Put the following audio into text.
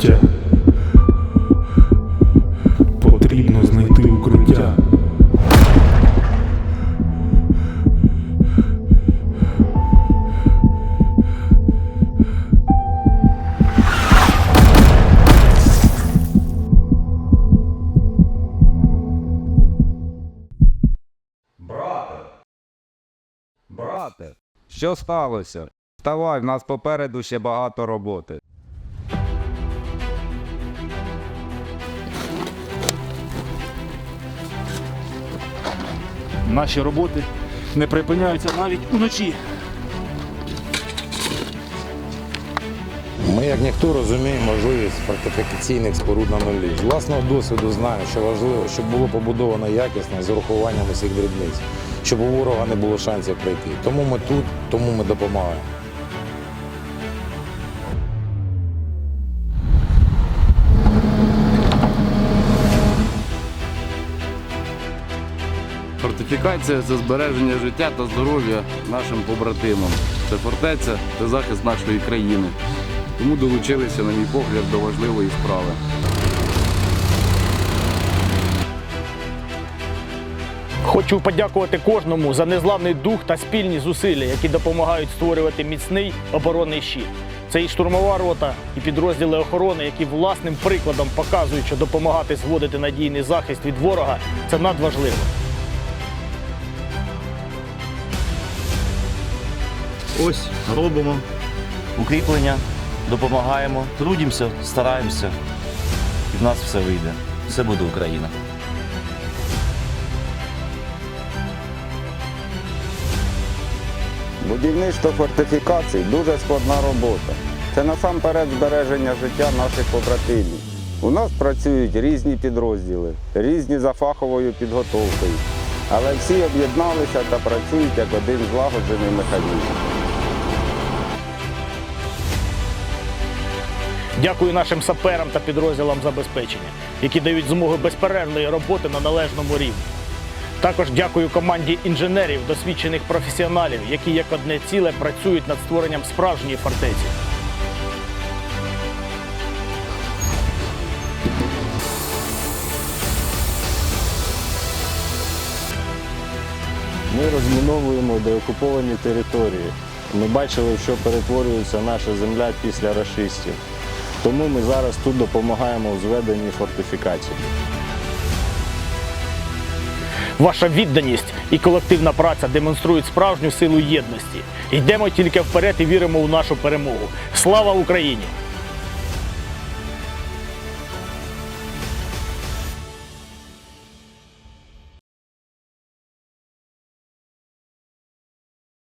укриття. Потрібно знайти укриття. Брате. Брате, що сталося? Вставай, в нас попереду ще багато роботи. Наші роботи не припиняються навіть уночі. Ми, як ніхто, розуміємо можливість фортифікаційних споруд на нулі. З власного досвіду знаю, що важливо, щоб було побудовано якісно з урахуванням усіх дрібниць, щоб у ворога не було шансів прийти. Тому ми тут, тому ми допомагаємо. Фортифікація це збереження життя та здоров'я нашим побратимам. Це фортеця це захист нашої країни. Тому долучилися, на мій погляд, до важливої справи. Хочу подякувати кожному за незламний дух та спільні зусилля, які допомагають створювати міцний оборонний щит. Це і штурмова рота, і підрозділи охорони, які власним прикладом показують, що допомагати зводити надійний захист від ворога це надважливо. Ось робимо укріплення, допомагаємо, трудимося, стараємося. І в нас все вийде. Все буде Україна. Будівництво фортифікацій дуже складна робота. Це насамперед збереження життя наших побратимів. У нас працюють різні підрозділи, різні за фаховою підготовкою, але всі об'єдналися та працюють як один злагоджений механізм. Дякую нашим саперам та підрозділам забезпечення, які дають змогу безперервної роботи на належному рівні. Також дякую команді інженерів, досвідчених професіоналів, які як одне ціле працюють над створенням справжньої фортеці. Ми розміновуємо деокуповані території. Ми бачили, що перетворюється наша земля після рашистів. Тому ми зараз тут допомагаємо у зведенні фортифікацій. Ваша відданість і колективна праця демонструють справжню силу єдності. Йдемо тільки вперед і віримо у нашу перемогу. Слава Україні!